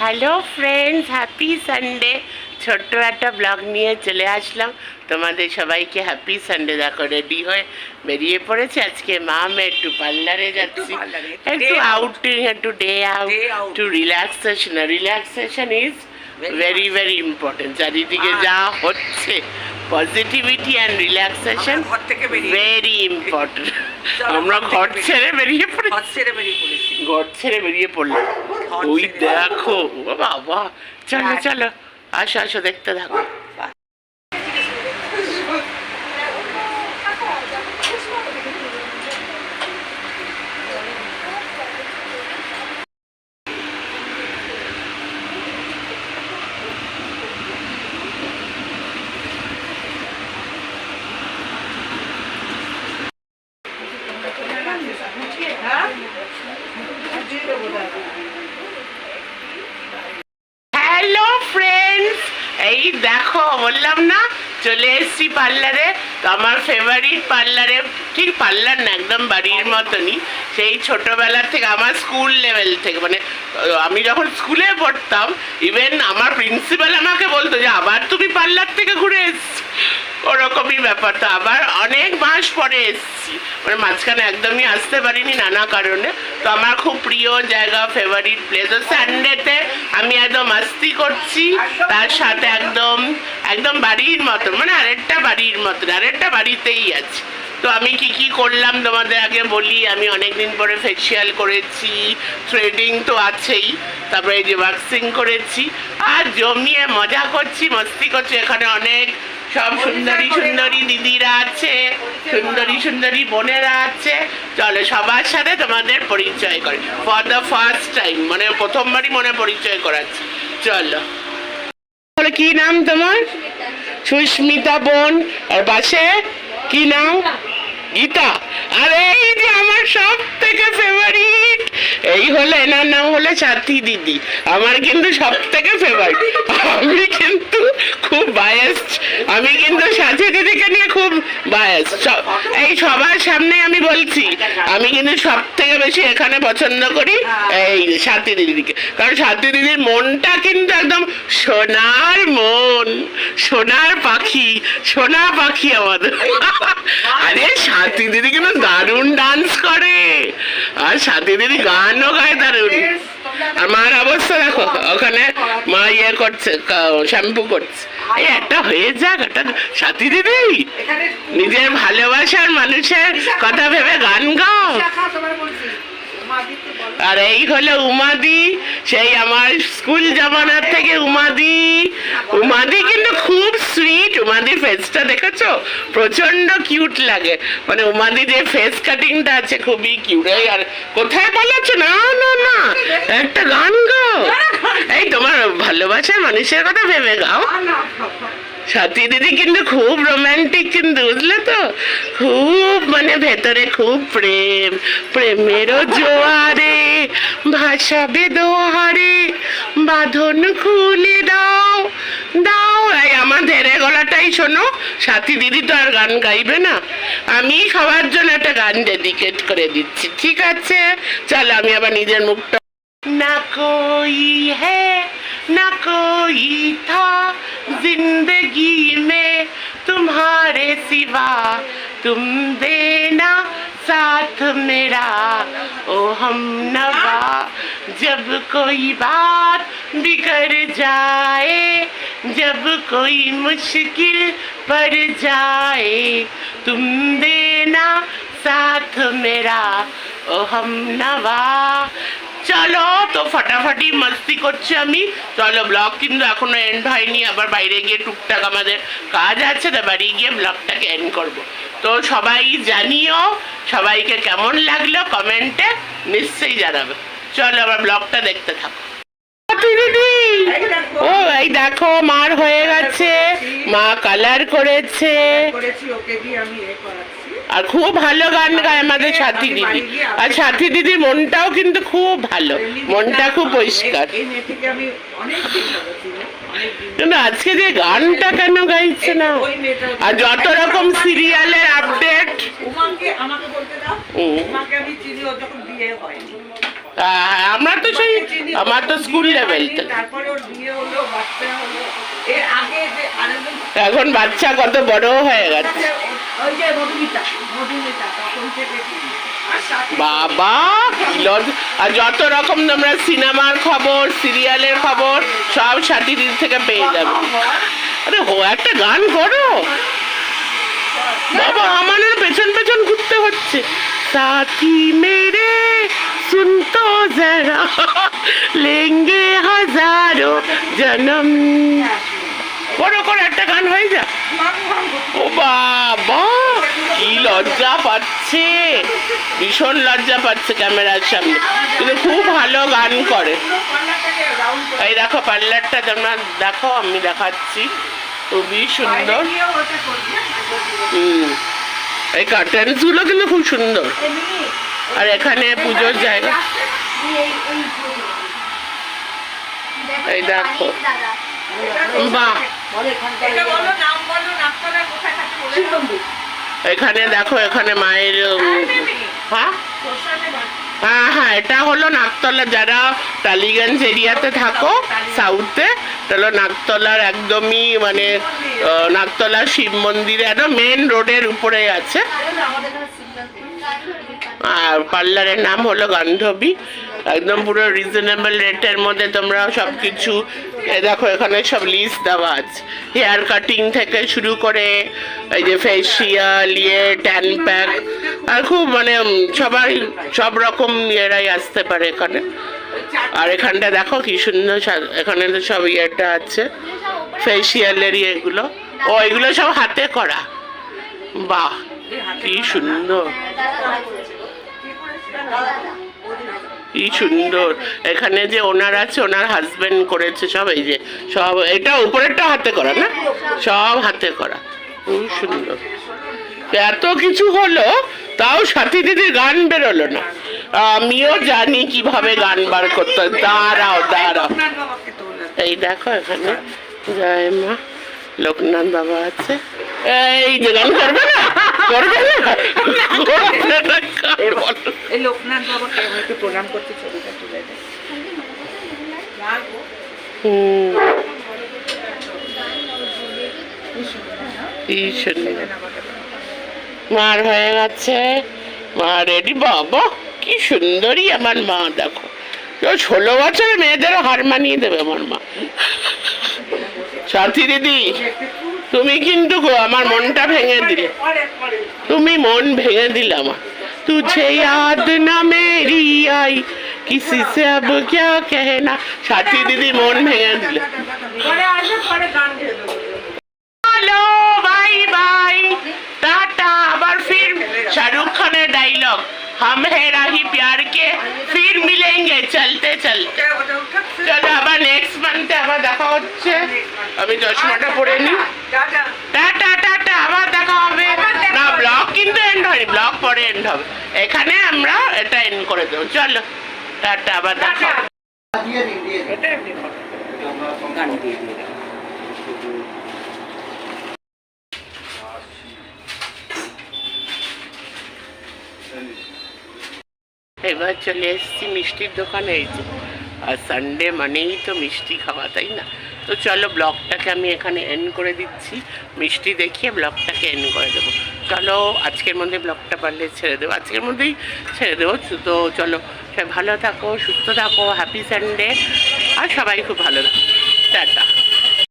Hello friends happy Sunday ছোট্ট একটা blog নিয়ে চলে আসলাম। তোমাদের সবাইকে হ্যাপি সানডে দেখো রেডি হয়ে বেরিয়ে পড়েছে। আজকে মা আমি একটু পার্লারে যাচ্ছি। একটু আউটিং একটু day out to relaxation relaxation is very very important চারিদিকে যা হচ্ছে positivity and relaxation very important আমরা ঘর ছেড়ে বেরিয়ে পড়েছি ঘর ছেড়ে বেরিয়ে পড়েছি। ঘর ছেড়ে বেরিয়ে পড়লাম। ওই দেখো বাবা চলো হ্যাঁ। চলো আসো আসো দেখতে থাকো হ্যালো ফ্রেন্ডস এই দেখো বললাম না চলে এসছি পার্লারে। তো আমার ফেভারিট পার্লারে, ঠিক পার্লার না, একদম বাড়ির মতনই। সেই ছোটোবেলার থেকে, আমার স্কুল লেভেল থেকে মানে আমি যখন স্কুলে পড়তাম ইভেন আমার প্রিন্সিপাল আমাকে বলতো যে, আবার তুমি পার্লার থেকে ঘুরে এসছি ওরকমই ব্যাপার। তো আবার অনেক মাস পরে এসেছি। মানে মাঝখানে একদমই আসতে পারিনি নানা কারণে। তো আমার খুব প্রিয় জায়গা ফেভারিট প্লেস ও সানডেতে আমি একদম মাস্তি করছি, তার সাথে একদম একদম বাড়ির মতন। মানে আরেকটা বাড়ির মতন, আরেকটা বাড়িতেই আছে। তো আমি কি কি করলাম তোমাদের আগে বলি আমি অনেকদিন পরে ফেসিয়াল করেছি থ্রেডিং তো আছেই তারপরে এই যে ওয়াক্সিং করেছি আর জমিয়ে মজা করছি মস্তি করছি এখানে অনেক সব সুন্দরী সুন্দরী দিদিরা আছে সুন্দরী সুন্দরী বোনেরা আছে চলো সবার সাথে তোমাদের পরিচয় করে। ফর দ্য ফার্স্ট টাইম মানে প্রথমবারই মনে পরিচয় করাচ্ছি। চলো। কি নাম তোমার? সুস্মিতা বোন আর পাশে কি নাম? গীতা। আর এই যে আমার সব থেকে ফেভারিট এই হলো এনার নাম হলো সাথী দিদি। আমার কিন্তু সব থেকে ফেভারিট আমি কিন্তু খুব বায়াসড আমি কিন্তু সাথী দিদিকে নিয়ে খুব বায়াস এই সবার সামনে আমি বলছি, আমি কিন্তু সব থেকে বেশি এখানে পছন্দ করি এই সাথী দিদিকে। কারণ সাথী দিদির মনটা কিন্তু একদম সোনার মন, সোনার পাখি সোনা পাখি আমাদের। আরে সাথী দিদি কিন্তু দারুণ ডান্স করে। আর সাথী দিদি গানও গায় দারুণ। আর মার অবস্থা দেখো ওখানে মা ইয়ে করছে শ্যাম্পু করছে। এই একটা হয়ে যাক একটা সাথী দিদি। নিজের ভালোবাসার মানুষের কথা ভেবে গান গাও শাখা তোমার বলছি মা দিতে বলো আর এই হলো উমাদি সেই আমার স্কুল জামানার থেকে উমাদি। উমাদি কিন্তু খুব সুইট উমাদির ফেসটা দেখেছ? প্রচণ্ড কিউট লাগে। মানে উমাদি যে ফেস কাটিংটা আছে খুবই কিউট আর কোথায় বলেছ? না না না একটা গান গাও এই তোমার ভালোবাসার মানুষের কথা ভেবে গাও। সাথী দিদি কিন্তু খুব রোম্যান্টিক কিন্তু, বুঝলে তো? খুব মানে ভেতরে খুব প্রেম। প্রেমেরও জোয়ারে ভাসাবে দোহারে বাঁধন খুলে দাও দাও। এই আমার ধেরে গলাটাই শোনো, সাথী দিদি তো আর গান গাইবে না। আমি সবার জন্য একটা গান ডেডিকেট করে দিচ্ছি, ঠিক আছে? চলো আমি আবার নিজের মুখটা না কই হ্যাঁ न कोई था ज़िंदगी में तुम्हारे सिवा। तुम देना साथ मेरा। ओ हम नवा, जब कोई बात बिगड़ जाए, जब कोई मुश्किल पड़ जाए, तुम देना साथ मेरा। ओ हम नवा চলো তো ফাটাফাটি মস্তি করছি আমি। চলো ব্লগ কিন্তু এখনও এন্ড হয়নি আবার বাইরে গিয়ে টুকটাক আমাদের কাজ আছে তো বাড়ি গিয়ে ব্লগটাকে এন্ড করব। তো সবাই জানিও সবাইকে কেমন লাগল কমেন্টে নিশ্চয়ই জানাবে। চলো আবার ব্লগটা দেখতে থাকো। দিদি! ও এই দেখো মার হয়ে গেছে মা কালার করেছে। করেছি ওকে দিয়ে আমি এ করাচ্ছি। আর খুব ভালো গান গায় আমাদের সাথী দিদি। আর সাথী দিদির মনটাও কিন্তু খুব ভালো। মনটা খুব পরিষ্কার। কিন্তু আজকে যে গানটা কেন গাইছে না? আর যত রকম সিরিয়ালের আপডেট। আমরা তো সেই আমার তো স্কুল লেভেল এখন বাচ্চা কত বড় হয়ে গেছে। আছে, ওই যে মধুমিতা মধুমিতা তখন থেকে আর সাথে বাবা কি লজ- আর যত রকম তোমরা সিনেমার খবর সিরিয়ালের খবর সব সাথীদির থেকে পেয়ে যাবে আরে হো একটা গান করো বাবা আমার না পেছন পেছন ঘুরতে হচ্ছে সাথী মেরে सुन तो जरा लेंगे हजारों जन्म করো করো একটা গান হয়ে যা ও বাবা, কি লজ্জা পাচ্ছে। ভীষণ লজ্জা পাচ্ছে ক্যামেরার সামনে। কিন্তু খুব ভালো গান করে। এই দেখো, পার্লারটা তোমরা দেখো, আমি দেখাচ্ছি। খুবই সুন্দর। হুম। এই কার্টেন্সগুলো কিন্তু খুব সুন্দর। আর এখানে পুজোর জায়গা। এই দেখো। বাহ। এখানে দেখো এখানে মায়ের হ্যাঁ হ্যাঁ হ্যাঁ। এটা হলো নাকতলা যারা টালিগঞ্জ এরিয়াতে থাকো সাউথে তাহলে নাকতলার একদমই মানে নাকতলা শিব মন্দিরে একদম মেন রোডের উপরে আছে। আর পার্লারের নাম হলো গান্ধবী। একদম পুরো রিজনেবল রেটের মধ্যে তোমরা সব কিছু দেখো এখানে সব লিস্ট দেওয়া আছে। হেয়ার কাটিং থেকে শুরু করে, এই যে ফেসিয়াল ইয়ে ট্যান প্যাক আর খুব মানে সবাই, সব রকম ইয়েরাই আসতে পারে এখানে। আর এখানটা দেখো কি সুন্দর এখানে তো সব ইয়েটা আছে ফেসিয়ালের এগুলো ও, এগুলো সব হাতে করা। বাহ, কি সুন্দর। সুন্দর। এখানে যে ওনার আছে, ওনার হাজবেন্ড করেছে সব, এই যে সব, এটা উপরেরটা হাতে করা না? সব হাতে করা। খুব সুন্দর। এত কিছু হলো, তাও সাথী দিদির গান বেরোলো না। আমিও জানি কীভাবে গান বার করতে দাঁড়াও দাঁড়াও। এই দেখো এখানে। জয় মা, লোকনাথ বাবা আছে। এই যে গান করবে না? করবে না? মার হয়ে গেছে। মা রেডি বাবা, কি সুন্দরী আমার মা, দেখো। ষোলো বছর মেয়েদেরও হার মানিয়ে দেবে আমার মা। সাথী দিদি, তুমি কিন্তু আমার মনটা ভেঙে দিলে। তুমি মন ভেঙে দিলে আমার। तुझे याद ना मेरी आई किसी से अब क्या कहना সাথী দিদি মন ভেঙে দিলে পরে আসবে পরে গান গেয়ে দেবো হ্যালো বাই বাই টাটা আবার ফির শাহরুখ খানের ডায়লগ हम है राही प्यार के फिर मिलेंगे चलते चलते ওটা ওটা উঠাচ্ছে চলো আবার নেক্সট মান্থে আবার দেখা হচ্ছে আমি চশমাটা পরে নিই টাটা এন্ড ব্লগ পরে এন্ড হবে। এখানে আমরা এটা এন্ড করে দেবো। চলো টাটা আবার দেখা। এবার চলে এসেছি মিষ্টির দোকানে। এই যে আর সানডে মানেই তো মিষ্টি খাওয়া, তাই না? তো চলো ব্লগটাকে আমি এখানে এন্ড করে দিচ্ছি। মিষ্টি দেখিয়ে ব্লগটাকে এন্ড করে দেবো। চলো, আজকের মধ্যে ব্লগটা পারলে ছেড়ে দেবো। আজকের মধ্যেই ছেড়ে দেবো। তো চলো, সবাই ভালো থাকো, সুস্থ থাকো হ্যাপি সানডে আর সবাই খুব ভালো থাকো।